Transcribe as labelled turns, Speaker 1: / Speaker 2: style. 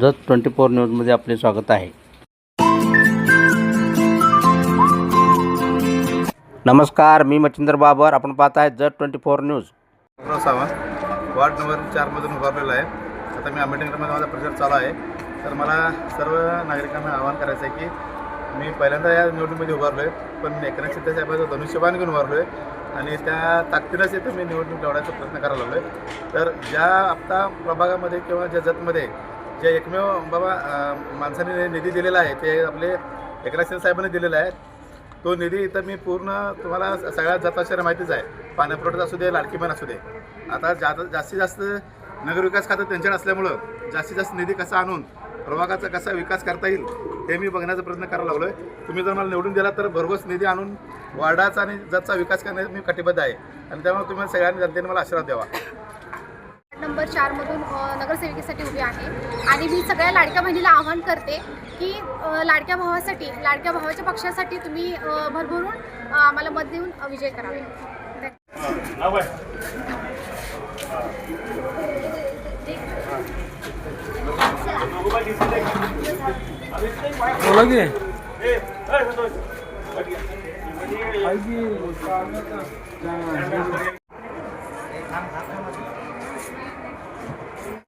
Speaker 1: Jat twenty four न्यूजमध्ये आपले स्वागत आहे. नमस्कार मी मच्छिंद्र बाबर. आपण पाहत आहे Jath twenty four news.
Speaker 2: Sawant ward number चारमधून उभारलेला आहे. आता मी आंबेडकरमध्ये माझा प्रचार चालू आहे. तर मला सर्व नागरिकांना आवाहन करायचं आहे की मी पहिल्यांदा या निवडणुकीमध्ये उभारलो आहे पण एकनाथ शिंदे साहेबांचं धनुष्यबाण घेऊन उभारलो आहे आणि त्या ताकदीनंच इथं मी निवडणूक लढवायचा प्रयत्न करायला लागलो आहे तर ज्या आत्ता प्रभागामध्ये किंवा ज्या जतमध्ये जे एकमेव बाबा माणसाने निधी दिलेला आहे ते आपले एकनाथ शिंदे साहेबांनी दिलेला आहे तो निधी इथं मी पूर्ण तुम्हाला सगळ्या जाताश्चर्य माहितीच आहे. पाण्यापुरवठा असू दे लाडकी असू दे. आता जा जास्तीत जास्त नगरविकास खातं त्यांच्याकडे असल्यामुळं जास्तीत जास्त निधी कसा आणून प्रभागाचा कसा विकास करता येईल हे मी बघण्याचा प्रयत्न करायला लागलो आहे तुम्ही जर मला निवडून दिला तर भरघोस निधी आणून वार्डाचा आणि जतचा विकास करण्यास मी कटिबद्ध आहे. आणि त्यामुळे तुम्ही सगळ्यांनी जनतेने मला आशीर्वाद द्यावा.
Speaker 3: नंबर चारमधून नगरसेविकेसाठी उभी आहे. आणि मी सगळ्या लाडक्या बहिणीला आवाहन करते की लाडक्या भावासाठी लाडक्या भावाच्या पक्षासाठी तुम्ही भरभरून आम्हाला मत देऊन विजय करावे.
Speaker 4: बोला की.